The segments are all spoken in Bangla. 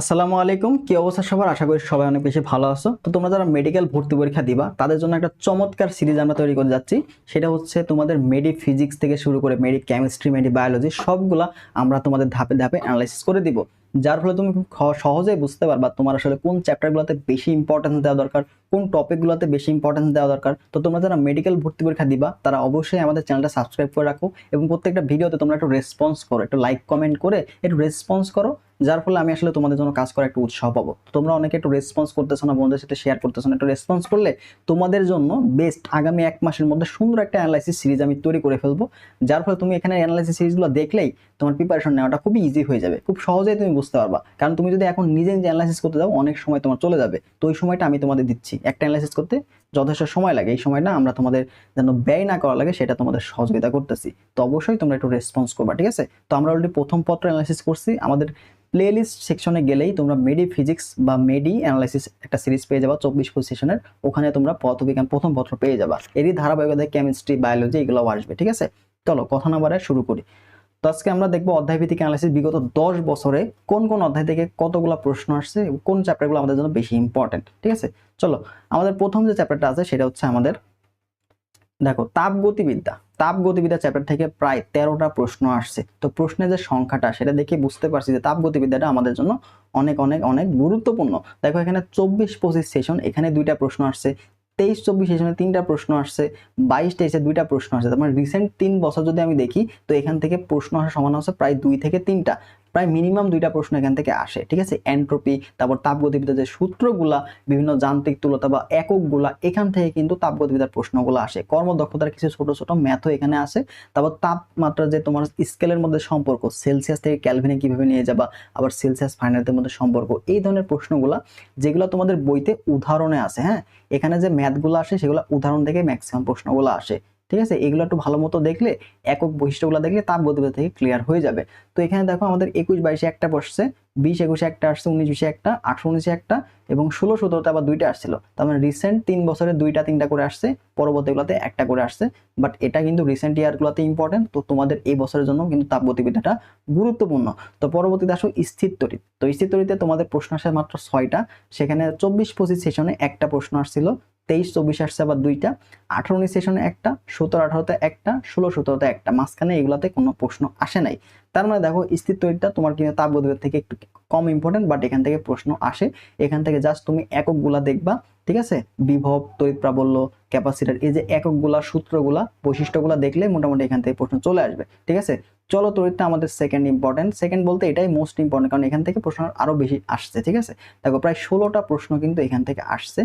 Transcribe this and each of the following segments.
আসসালামু আলাইকুম। কি অবস্থা সবার? আশা করি সবাই অনেক বেশি ভালো আছো। তো তোমরা যারা মেডিকেল ভর্তি পরীক্ষা দিবা, তাদের জন্য একটা চমৎকার সিরিজ আমরা তৈরি করে যাচ্ছি। সেটা হচ্ছে তোমাদের মেডি ফিজিক্স থেকে শুরু করে মেডি কেমিস্ট্রি মেডি বায়োলজি সবগুলা আমরা তোমাদের ধাপে ধাপে অ্যানালাইসিস করে দিব। যার ফলে তুমি সহজেই বুঝতে পারবা তোমার আসলে কোন চ্যাপ্টারগুলোতে বেশি ইম্পর্টেন্স দেওয়া দরকার, কোন টপিকগুলোতে বেশি ইম্পর্টেন্স দেওয়া দরকার। তো তোমরা যারা মেডিকেল ভর্তি পরীক্ষা দিবা, তারা অবশ্যই আমাদের চ্যানেলটা সাবস্ক্রাইব করে রাখো এবং প্রত্যেকটা ভিডিওতে তোমরা একটু রেসপন্স করো, একটু লাইক কমেন্ট করে একটু রেসপন্স করো, যার ফলে আমি আসলে তোমাদের জন্য কাজ করার একটু উৎসাহ পাবো। তোমরা অনেকে একটু রেসপন্স করতেছো না, বন্ধুদের সাথে শেয়ার করতেছো না, একটু রেসপন্স করলে তোমাদের জন্য বেস্ট আগামী এক মাসের মধ্যে সুন্দর একটা অ্যানালাইসিস সিরিজ আমি তৈরি করে ফেলব, যার ফলে তুমি এখানে অ্যানালাইসিস সিরিজগুলো দেখলেই তোমার প্রিপারেশন নেওয়াটা খুবই ইজি হয়ে যাবে। খুব সহজেই তুমি বুঝতে পারবা। কারণ তুমি যদি এখন নিজে নিজে অ্যানালাইসিস করতে যাও, অনেক সময় তোমার চলে যাবে। তো ওই সময়টা আমি তোমাদের দিচ্ছি। একটা অ্যানালাইসিস করতে যথেষ্ট সময় লাগে। এই সময়টা আমরা তোমাদের যেন ব্যয় না করা লাগে, সেটা তোমাদের সহযোগিতা করতেছি। তো অবশ্যই তোমরা একটু রেসপন্স করবা, ঠিক আছে? তো আমরা অলরেডি প্রথম পত্র অ্যানালাইসিস করছি। আমাদের প্লেলিস্ট সেকশনে গেলেই তোমরা মেডি ফিজিক্স বা মেডি অ্যানালাইসিস একটা সিরিজ পেয়ে যাবা, চব্বিশ সেশনের ওখানে তোমরা পদার্থবিজ্ঞান প্রথম পত্র পেয়ে যাবা। এরই ধারাবাহিকতায় কেমিস্ট্রি বায়োলজি এগুলোও আসবে, ঠিক আছে? চলো, কথা না বাড়ায় শুরু করি। তো আজকে আমরা দেখব অধ্যায় ভিত্তিক অ্যানালাইসিস বিগত দশ বছরে কোন কোন অধ্যায় থেকে কতগুলো প্রশ্ন আসছে, কোন চ্যাপ্টারগুলো আমাদের জন্য বেশি ইম্পর্টেন্ট ঠিক আছে? চলো, আমাদের প্রথম যে চ্যাপ্টারটা আছে সেটা হচ্ছে আমাদের, দেখো, তাপগতিবিদ্যা। তাপগতিবিদ্যা চ্যাপ্টার থেকে প্রায় তেরোটা প্রশ্ন আসছে। তো প্রশ্নের যে সংখ্যাটা, সেটা দেখে বুঝতে পারছি যে তাপগতিবিদ্যাটা আমাদের জন্য অনেক অনেক অনেক গুরুত্বপূর্ণ। দেখো এখানে চব্বিশ পঁচিশ সেশন এখানে দুইটা প্রশ্ন আসছে। তেইশ চব্বিশ সেশনে তিনটা প্রশ্ন আসছে, বাইশ তেইশে দুইটা প্রশ্ন আসছে। তার মানে রিসেন্ট তিন বছর যদি আমি দেখি, তো এখান থেকে প্রশ্ন আসার সমান হচ্ছে প্রায় দুই থেকে তিনটা। প্রায় মিনিমাম দুইটা প্রশ্ন এখান থেকে আসে, ঠিক আছে? এন্ট্রপি, তারপর তাপগতিবিদ্যার যে সূত্রগুলা, বিভিন্ন যান্ত্রিক তুলতা বা এককগুলা, এখান থেকে কিন্তু তাপগতিবিদ্যার প্রশ্নগুলো আসে। কর্মদক্ষতার কিছু ছোট ছোট ম্যাথও এখানে আসে। তারপর তাপমাত্রা যে তোমার স্কেলের মধ্যে সম্পর্ক, সেলসিয়াস থেকে ক্যালভিনে কীভাবে নিয়ে যাবা, আবার সেলসিয়াস ফাইনালদের মধ্যে সম্পর্ক, এই ধরনের প্রশ্নগুলা যেগুলো তোমাদের বইতে উদাহরণে আছে হ্যাঁ? এখানে যে ম্যাথগুলো আসে, সেগুলো উদাহরণ থেকে ম্যাক্সিমাম প্রশ্নগুলো আসে। ঠিক আছে? এগুলো একটু ভালো মতো দেখলে, একক বৈশিষ্ট্যগুলো দেখলে তাপ গতিবিদ্যা থেকে ক্লিয়ার হয়ে যাবে। তো এখানে দেখো আমাদের একুশ বাইশে একটা বসছে, বিশ একুশে একটা আসছে, উনিশ বিশে একটা আঠারো উনিশে একটা এবং ষোলো সতেরোতে আবার দুইটা আসছিল। তার মানে রিসেন্ট তিন বছরে দুইটা তিনটা করে আসছে, পরবর্তীগুলোতে একটা করে আসছে। বাট এটা কিন্তু রিসেন্ট ইয়ারগুলোতে ইম্পর্টেন্ট তো তোমাদের এই বছরের জন্য কিন্তু তাপগতিবিদ্যাটা গুরুত্বপূর্ণ। তো পরবর্তীতে আসো স্থির তড়িৎ তো স্থির তড়িতে তোমাদের প্রশ্ন আসে মাত্র ছয়টা, সেখানে চব্বিশ পঁচিশ সেশনে একটা প্রশ্ন আসছিল তেইশ, চব্বিশ আসছে আবার দুইটা, আঠারো উনিশ সেশনে একটা, সতেরো, আঠারোতে একটা, ষোলো, সতেরোতে একটা। মাঝখানে এগুলাতে কোনো প্রশ্ন আসে নাই। তার মানে দেখো, স্থির তড়িৎটা তোমার কিন্তু তাপগতিবেগ থেকে একটু কম ইম্পর্টেন্ট বাট এখান থেকে প্রশ্ন আসে। এখান থেকে জাস্ট তুমি এককগুলা দেখবা, ঠিক আছে? বিভব, তড়িৎ প্রাবল্য, ক্যাপাসিটার, এই যে এককগুলা, সূত্রগুলা, বৈশিষ্ট্যগুলা দেখলে মোটামুটি এখান থেকে প্রশ্ন চলে আসবে, ঠিক আছে? চলো তড়িৎটা আমাদের সেকেন্ড ইম্পর্টেন্ট সেকেন্ড বলতে এটাই মোস্ট ইম্পর্টেন্ট কারণ এখান থেকে প্রশ্ন আরও বেশি আসছে, ঠিক আছে? দেখো, প্রায় ষোলোটা প্রশ্ন কিন্তু এখান থেকে আসছে।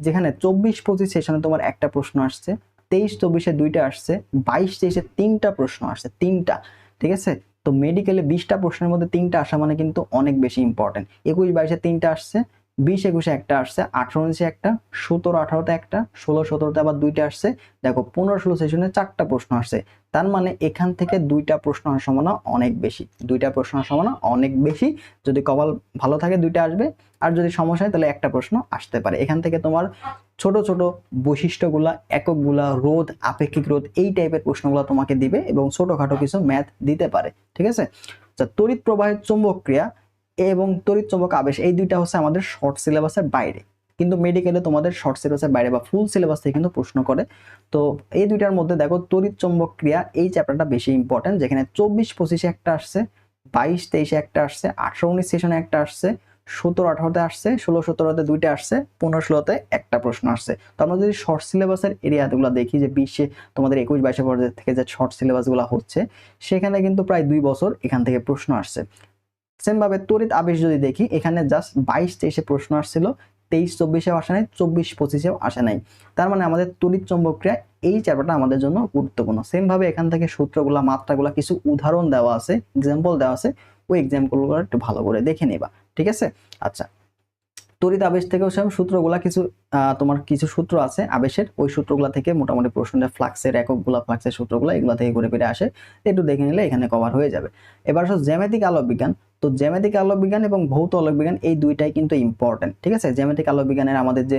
যেখানে চব্বিশ পঁচিশ সেশনে তোমার একটা প্রশ্ন আসছে, তেইশ চব্বিশে দুইটা আসছে, বাইশ তেইশে তিনটা প্রশ্ন আসছে, তিনটা, ঠিক আছে? তো মেডিকেলে বিশটা প্রশ্নের মধ্যে তিনটা আসা মানে কিন্তু অনেক বেশি ইম্পর্টেন্ট একুশ বাইশে তিনটা আসছে বিশ একুশে একটা আসছে, আঠারো উনিশে একটা, সতেরো আঠারোতে একটা, ষোলো সতেরোতে আবার দুইটা আসছে। দেখো, পনেরো ষোলো সেশনে চারটা প্রশ্ন আসছে। তার মানে এখান থেকে দুইটা প্রশ্ন আসার সম্ভাবনা অনেক বেশি। দুইটা প্রশ্ন আসার সম্ভাবনা অনেক বেশি। যদি কপাল ভালো থাকে দুইটা আসবে। আর যদি সমস্যা হয়, তাহলে একটা প্রশ্ন আসতে পারে। এখান থেকে তোমার ছোট ছোট বৈশিষ্ট্যগুলা, এককগুলা, রোধ, আপেক্ষিক রোধ, এই টাইপের প্রশ্নগুলো তোমাকে দিবে এবং ছোটোখাটো কিছু ম্যাথ দিতে পারে। ঠিক আছে? আচ্ছা তড়িৎ প্রবাহের চুম্বক ক্রিয়া এবং তড়িৎ চুম্বক আবেশ, এই দুইটা হচ্ছে আমাদের শর্ট সিলেবাসের বাইরে। কিন্তু মেডিকেলে তোমাদের শর্ট সিলেবাসের বাইরে বা ফুল সিলেবাস থেকে কিন্তু প্রশ্ন করে। তো এই দুইটার মধ্যে দেখো, তড়িৎ চুম্বক ক্রিয়া এই চ্যাপ্টারটা বেশি ইম্পর্টেন্ট যেখানে চব্বিশ পঁচিশে একটা আসছে, বাইশ তেইশে একটা আসছে, আঠারো উনিশ সেশনে একটা আসছে সতেরো আঠারোতে আসছে, ষোলো সতেরোতে দুইটা আসছে, পনেরো ষোলোতে একটা প্রশ্ন আসছে। তো আমরা যদি শর্ট সিলেবাসের এরিয়াগুলো দেখি যে বিশে তোমাদের একুশ বাইশে পর্যায়ে থেকে যে শর্ট সিলেবাসগুলো হচ্ছে, সেখানে কিন্তু প্রায় দুই বছর এখান থেকে প্রশ্ন আসছে। সেমভাবে তড়িৎ আবেশ যদি দেখি, এখানে জাস্ট বাইশ তেইশে প্রশ্ন আসছিল, তেইশ চব্বিশেও আসে নাই, চব্বিশ পঁচিশেও আসে নাই। তার মানে আমাদের তড়িৎ চৌম্বক ক্রিয়া এই চ্যাপ্টারটা আমাদের জন্য গুরুত্বপূর্ণ। সেম ভাবে এখান থেকে সূত্রগুলা, মাত্রাগুলা কিছু উদাহরণ দেওয়া আছে এক্সাম্পল দেওয়া আছে, ওই এক্সাম্পলগুলো একটু ভালো করে দেখে নেবা, ঠিক আছে? আচ্ছা তড়িৎ আবেশ থেকেও সেম, সূত্রগুলা কিছু তোমার কিছু সূত্র আছে আবেশের, ওই সূত্রগুলা থেকে মোটামুটি প্রশ্নটা ফ্লাক্সের, এককগুলা ফ্লাক্সের সূত্রগুলা এগুলা থেকে ঘুরে ফিরে আসে, একটু দেখে নিলে এখানে কভার হয়ে যাবে। এবার আসো জ্যামিতিক আলোক বিজ্ঞান তো জ্যামিতিক আলোক বিজ্ঞান এবং ভৌত আলোক বিজ্ঞান এই দুইটাই কিন্তু ইম্পর্টেন্ট ঠিক আছে? জ্যামিতিক আলোক বিজ্ঞানের আমাদের যে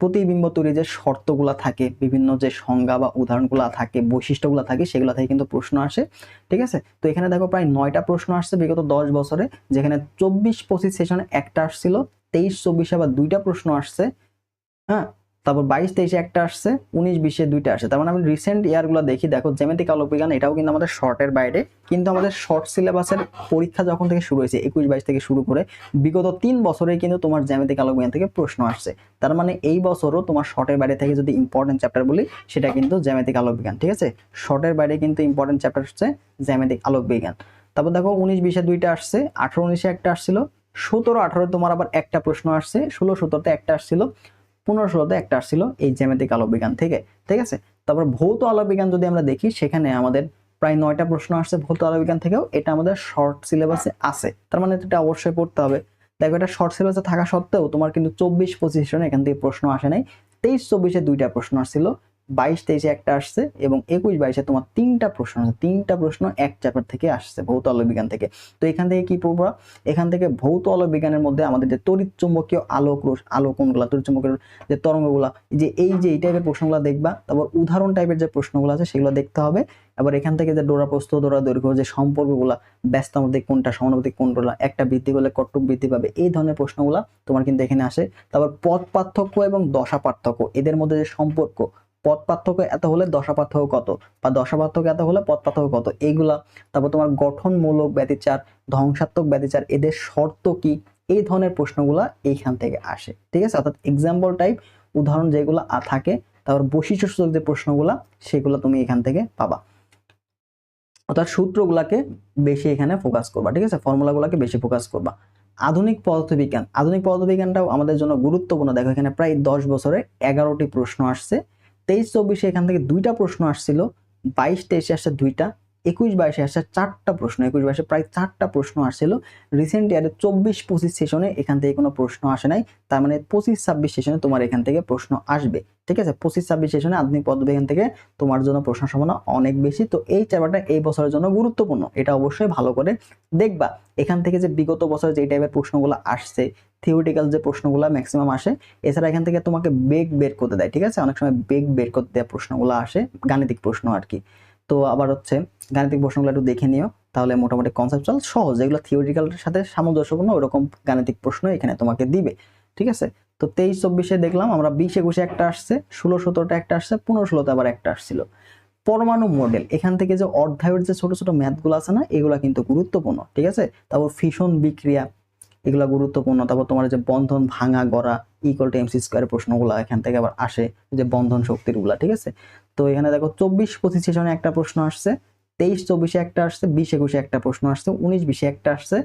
প্রতিবিম্ব তৈরি যে শর্তগুলা থাকে, বিভিন্ন যে সংজ্ঞা বা উদাহরণগুলো থাকে, বৈশিষ্ট্যগুলো থাকে, সেগুলো থেকে কিন্তু প্রশ্ন আসে, ঠিক আছে? তো এখানে দেখো প্রায় নয়টা প্রশ্ন আসছে বিগত দশ বছরে, যেখানে চব্বিশ পঁচিশ সেশনে একটা আসছিল, তেইশ, চব্বিশে আবার দুইটা প্রশ্ন আসছে হ্যাঁ? তারপর বাইশ তেইশে একটা আসছে, উনিশ বিশে দুইটা আসছে তার মানে আমি রিসেন্ট ইয়ারগুলো দেখি, দেখো জ্যামিতিক আলোকবিজ্ঞান, এটাও কিন্তু আমাদের শর্টের বাইরে। কিন্তু আমাদের শর্ট সিলেবাসের পরীক্ষা যখন থেকে শুরু হয়েছে, একুশ বাইশ থেকে শুরু করে, বিগত তিন বছরে কিন্তু তোমার জ্যামিতিক আলোকবিজ্ঞান থেকে প্রশ্ন আসছে। তার মানে এই বছরও তোমার শর্টের বাইরে থেকে যদি ইম্পর্টেন্ট চ্যাপ্টার বলি, সেটা কিন্তু জ্যামিতিক আলোকবিজ্ঞান, ঠিক আছে? শর্টের বাইরে কিন্তু ইম্পর্টেন্ট চ্যাপ্টার হচ্ছে জ্যামিতিক আলোকবিজ্ঞান। তারপর দেখো, উনিশ বিশে দুইটা আসছে, আঠারো উনিশে একটা আসছিল, সতেরো আঠারো তোমার আবার একটা প্রশ্ন আসছে, ষোলো সতেরোতে একটা আসছিল পনেরো একটা আসছিল এই জ্যামিতিক আলোবিজ্ঞান থেকে, ঠিক আছে? তারপর ভৌত আলোবিজ্ঞান যদি আমরা দেখি, সেখানে আমাদের প্রায় নয়টা প্রশ্ন আসছে ভৌত আলোবিজ্ঞান থেকেও। এটা আমাদের শর্ট সিলেবাসে আছে। তার মানে এটা অবশ্যই পড়তে হবে। দেখো, এটা শর্ট সিলেবাসে থাকা সত্ত্বেও তোমার কিন্তু চব্বিশ পঁচিশ এখান থেকে প্রশ্ন আসে নাই। তেইশ চব্বিশে দুইটা প্রশ্ন আসছিল। বাইশ তেইশে একটা আসছে এবং একুশ বাইশে তোমার তিনটা প্রশ্ন আছে। তিনটা প্রশ্ন এক চ্যাপ্টার থেকে আসছে ভৌত আলোকবিজ্ঞান থেকে। তো এখান থেকে কি পড়বা? এখান থেকে ভৌত আলোকবিজ্ঞানের মধ্যে আমাদের যে তড়িৎ চুম্বকীয় আলোক আলো কোনগুলা তড়িৎ চুম্বকের যে তরঙ্গগুলা যে এই যে এই টাইপের প্রশ্নগুলো দেখবা, তারপর উদাহরণ টাইপের যে প্রশ্নগুলো আছে সেগুলো দেখতে হবে। এবার এখান থেকে যে ডোরা প্রস্থ ডোরা দৈর্ঘ্য যে সম্পর্কগুলা ব্যস্তানুপাতিক কোনটা, সমানুপাতিক কোনগুলা, একটা বৃদ্ধি করলে কটুক বৃদ্ধি পাবে, এই ধরনের প্রশ্নগুলা তোমার কিন্তু এখানে আসে। তারপর পদ পার্থক্য এবং দশা পার্থক্য, এদের মধ্যে যে সম্পর্ক পদ পার্থক্য এত হলে দশা পার্থক্য কত? বা দশা পার্থক্য এত হলে পদ পার্থক্য কত? এইগুলা, তারপর তোমার গঠনমূলক ব্যতিচার, ধ্বংসাত্মক ব্যতিচার, এদের শর্ত কি? এই ধরনের প্রশ্নগুলা এইখান থেকে আসে, ঠিক আছে? অর্থাৎ এক্সাম্পল টাইপ উদাহরণ যেগুলো থাকে, তারপর বৈশিষ্ট্যসূচক যে প্রশ্নগুলা, সেগুলো তুমি এখান থেকে পাবা। অর্থাৎ সূত্রগুলাকে বেশি এখানে ফোকাস করবা, ঠিক আছে? ফর্মুলাগুলোকে বেশি ফোকাস করবা। আধুনিক পদার্থবিজ্ঞান, আধুনিক পদার্থবিজ্ঞানটাও আমাদের জন্য গুরুত্বপূর্ণ। দেখো, এখানে প্রায় দশ বছরে এগারোটি প্রশ্ন আসছে। তেইশ চব্বিশে এখান থেকে দুইটা প্রশ্ন আসছিল বাইশ তেইশে আসছে দুইটা একুশ বাইশে আসছে চারটা প্রশ্ন, একুশ বাইশে প্রায় চারটা প্রশ্ন আসছিল। রিসেন্ট ইয়ারে চব্বিশ পঁচিশ সেশনে এখান থেকে কোনো প্রশ্ন আসে নাই। তার মানে পঁচিশ ছাব্বিশ সেশনে তোমার এখান থেকে প্রশ্ন আসবে। ঠিক আছে? পঁচিশ ছাব্বিশ সেশনে আধুনিক পদ্ধতি থেকে তোমার জন্য প্রশ্ন সম্ভাবনা অনেক বেশি। তো এই চ্যাপ্টারটা এই বছরের জন্য গুরুত্বপূর্ণ। এটা অবশ্যই ভালো করে দেখবা। এখান থেকে যে বিগত বছরে যে টাইপের প্রশ্নগুলো আসছে থিওরিটিক্যাল যে প্রশ্নগুলো ম্যাক্সিমাম আসে, এছাড়া এখান থেকে তোমাকে বেগ বের করতে দেয়। ঠিক আছে? অনেক সময় বেগ বের করতে দেওয়া প্রশ্নগুলো আসে, গাণিতিক প্রশ্ন আর কি। তো আবার হচ্ছে গাণিতিক প্রশ্নগুলো একটু দেখে নিও, তাহলে মোটামুটি কনসেপচুয়াল সহজ। যেগুলো থিওরিটিক্যালের সাথে সামঞ্জস্যপূর্ণ, ওরকম গাণিতিক প্রশ্ন এখানে তোমাকে দিবে, ঠিক আছে? তো তেইশ চব্বিশে দেখলাম আমরা বিশ একুশে একটা আসছে, ষোলো সতেরোটা একটা আসছে, পনেরো ষোলোতে আবার একটা আসছিল। পরমাণু মডেল এখান থেকে যে অধ্যায়ের যে ছোট ছোট ম্যাথগুলো আছে না, এগুলা কিন্তু গুরুত্বপূর্ণ, ঠিক আছে? তারপর ফিশন বিক্রিয়া, এগুলা গুরুত্বপূর্ণ। তারপর তোমার যে বন্ধন ভাঙা গড়া ইকুয়াল টু এমসি স্কোয়ারের প্রশ্নগুলো এখান থেকে আবার আসে, যে বন্ধন শক্তিরগুলা, ঠিক আছে? তো এখানে দেখো চব্বিশ পঁচিশ সেশনে একটা প্রশ্ন আসছে, তেইশ, চব্বিশে একটা আসছে, বিশ, একুশে একটা প্রশ্ন আসছে, উনিশ, বিশে একটা আসছে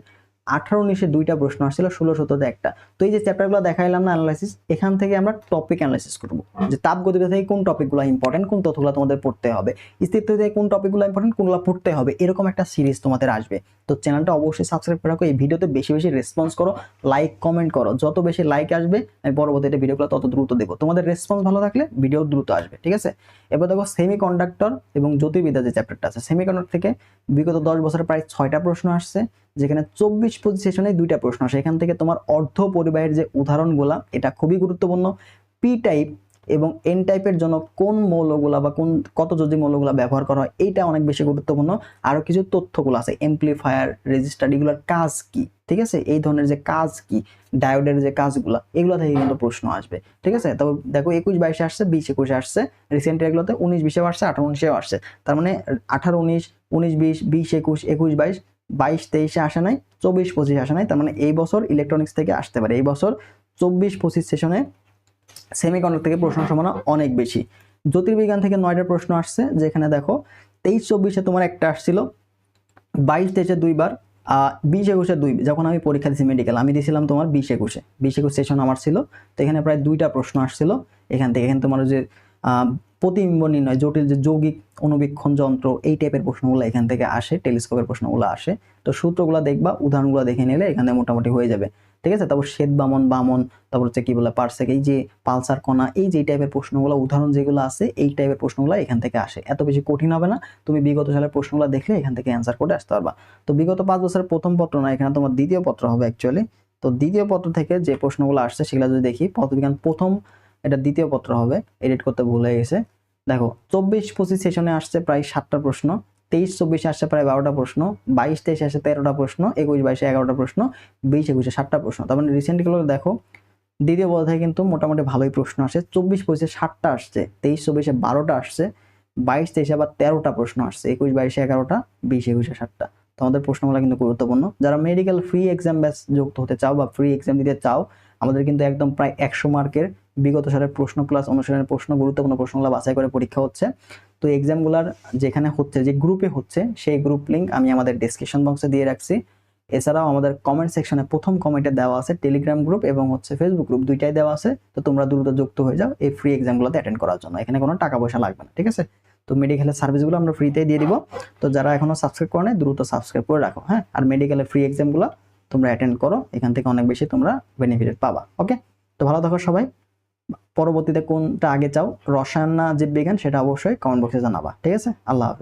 আঠারো উনিশে দুইটা প্রশ্ন আসছিল, ষোলো সতেরোতে একটা। তো এই যে চ্যাপ্টারগুলো দেখাইলাম না অ্যানালাইসিস এখান থেকে আমরা টপিক অ্যানালাইসিস করব। যে তাপ তাপগতিবিদ্যা থেকে কোন টপিকগুলো ইম্পর্টেন্ট কোন তথ্যগুলো তোমাদের পড়তে হবে স্থিতিত্ব থেকে কোন টপিকগুলো ইম্পর্টেন্ট কোনগুলো পড়তে হবে, এরকম একটা সিরিজ তোমাদের আসবে। তো চ্যানেলটা অবশ্যই সাবস্ক্রাইব করে রাখো, এই ভিডিওতে বেশি বেশি রেসপন্স করো লাইক কমেন্ট করো। যত বেশি লাইক আসবে, আমি পরবর্তীতে ভিডিওগুলো তত দ্রুত দেবো। তোমাদের রেসপন্স ভালো থাকলে ভিডিও দ্রুত আসবে, ঠিক আছে? এবার দেখো সেমি কন্ডাক্টর এবং জ্যোতির্বিদ্যা যে চ্যাপ্টারটা আছে সেমি কন্ডাক্টর থেকে বিগত দশ বছরে প্রায় ছয়টা প্রশ্ন আসছে। যেখানে চব্বিশ পঁচিশ সেশনে দুইটা প্রশ্ন আসে। এখান থেকে তোমার অর্ধ পরিবাহের যে উদাহরণগুলা, এটা খুবই গুরুত্বপূর্ণ। পি টাইপ এবং এন টাইপের জন্য কোন মৌলগুলা বা কোন কত যদি মৌলগুলা ব্যবহার করা হয়, এইটা অনেক বেশি গুরুত্বপূর্ণ। আরও কিছু তথ্যগুলো আছে এমপ্লিফায়ার রেজিস্টার এগুলোর কাজ কি? ঠিক আছে? এই ধরনের যে কাজ কি? ডায়োডের যে কাজগুলো, এগুলো থেকে কিন্তু প্রশ্ন আসবে। ঠিক আছে? তবে দেখো, একুশ বাইশে আসছে, বিশ একুশে আসছে। রিসেন্ট এগুলোতে উনিশ বিশে আসছে, আঠারো, উনিশেও আসছে। তার মানে আঠারো, উনিশ উনিশ, বিশ বিশ, একুশ একুশ, বাইশ বাইশ, তেইশে আসে নাই, চব্বিশ, পঁচিশে আসে নাই, তার মানে এই বছর ইলেকট্রনিক্স থেকে আসতে পারে। এই বছর চব্বিশ, পঁচিশ সেশনে সেমিকন্ডাক্টর থেকে প্রশ্ন সম্ভাবনা অনেক বেশি। জ্যোতির্বিজ্ঞান থেকে নয়টা প্রশ্ন আসছে, যেখানে দেখো তেইশ, চব্বিশে তোমার একটা আসছিল, বাইশ, তেইশে দুইবার বিশ, একুশে দুই, যখন আমি পরীক্ষা দিয়েছি মেডিকেল আমি দিয়েছিলাম তোমার বিশ, একুশে। বিশ, একুশ সেশন আমার ছিল, তো এখানে প্রায় দুইটা প্রশ্ন আসছিল, এখান থেকে। এখানে তোমার যে প্রতিবিম্ব নির্ণয় জটিল যে যৌগিক অনুবীক্ষণ যন্ত্র, এই টাইপের প্রশ্নগুলো এখান থেকে আসে টেলিস্কোপের প্রশ্নগুলো আসে। তো সূত্রগুলো দেখবা, উদাহরণগুলো দেখে নিলে এখানে মোটামুটি হয়ে যাবে। ঠিক আছে? তারপর শ্বেত বামন বামন, তারপর হচ্ছে কি বলে পার্সেক এই যে পালসার কণা, এই যে টাইপের প্রশ্নগুলো, উদাহরণ যেগুলো আছে, এই টাইপের প্রশ্নগুলো এখান থেকে আসে। এত বেশি কঠিন হবে না, তুমি বিগত সালের প্রশ্নগুলো দেখলে এখান থেকে অ্যান্সার করে আসতে পারবা। তো বিগত পাঁচ বছরের প্রথম পত্র না, এখানে তোমার দ্বিতীয় পত্র হবে অ্যাকচুয়ালি তো দ্বিতীয় পত্র থেকে যে প্রশ্নগুলো আসছে, সেগুলো যদি দেখি, পদার্থবিজ্ঞান প্রথম এটা দ্বিতীয় পত্র হবে এডিট করতে ভুলে গেছে। দেখো, চব্বিশ পঁচিশ সেশনে আসছে প্রায় সাতটা প্রশ্ন, তেইশ চব্বিশে আসছে প্রায় বারোটা প্রশ্ন, বাইশ তেইশে আসছে তেরোটা প্রশ্ন, একুশ বাইশে এগারোটা প্রশ্ন, বিশ একুশে সাতটা প্রশ্ন। তার মানে দেখো, দ্বিতীয় পদার্থে কিন্তু মোটামুটি ভালোই প্রশ্ন আসে। চব্বিশ পঁচিশে সাতটা আসছে, তেইশ চব্বিশে বারোটা আসছে, বাইশ তেইশে আবার তেরোটা প্রশ্ন আসছে, একুশ বাইশে এগারোটা, বিশ একুশে সাতটা। তোমাদের প্রশ্নগুলো কিন্তু গুরুত্বপূর্ণ। যারা মেডিকেল ফ্রি এক্সাম ব্যাচ যুক্ত হতে চাও বা ফ্রি এক্সাম দিতে চাও, আমাদের কিন্তু একদম প্রায় একশো মার্কের বিগত সালের প্রশ্ন প্লাস অনুশীলনের প্রশ্ন, গুরুত্বপূর্ণ প্রশ্নগুলো বাছাই করে পরীক্ষা হচ্ছে। তো এক্সামগুলোর যেখানে হচ্ছে, যে গ্রুপে হচ্ছে, সেই গ্রুপ লিঙ্ক আমি আমাদের ডিসক্রিপশন বক্সে দিয়ে রাখছি। এছাড়াও আমাদের কমেন্ট সেকশনে প্রথম কমেন্টে দেওয়া আছে টেলিগ্রাম গ্রুপ এবং হচ্ছে ফেসবুক গ্রুপ দুইটাই দেওয়া আছে। তো তোমরা দ্রুত যুক্ত হয়ে যাও এই ফ্রি এক্সামগুলোতে অ্যাটেন্ড করার জন্য। এখানে কোনো টাকা পয়সা লাগবে না, ঠিক আছে? তো মেডিকেলের সার্ভিসগুলো আমরা ফ্রিতেই দিয়ে দিব। তো যারা এখনও সাবস্ক্রাইব করে নেয় দ্রুত সাবস্ক্রাইব করে রাখো হ্যাঁ? আর মেডিকেলের ফ্রি এক্সামগুলো তোমরা অ্যাটেন্ড করো। এখান থেকে অনেক বেশি তোমরা বেনিফিট পাবা ওকে তো ভালো থাকো সবাই। পরবর্তীতে কোনটা আগে চাও? রসায়ন না জীববিজ্ঞান, সেটা অবশ্যই কমেন্ট বক্সে জানাবা। ঠিক আছে? আল্লাহ হাফেজ।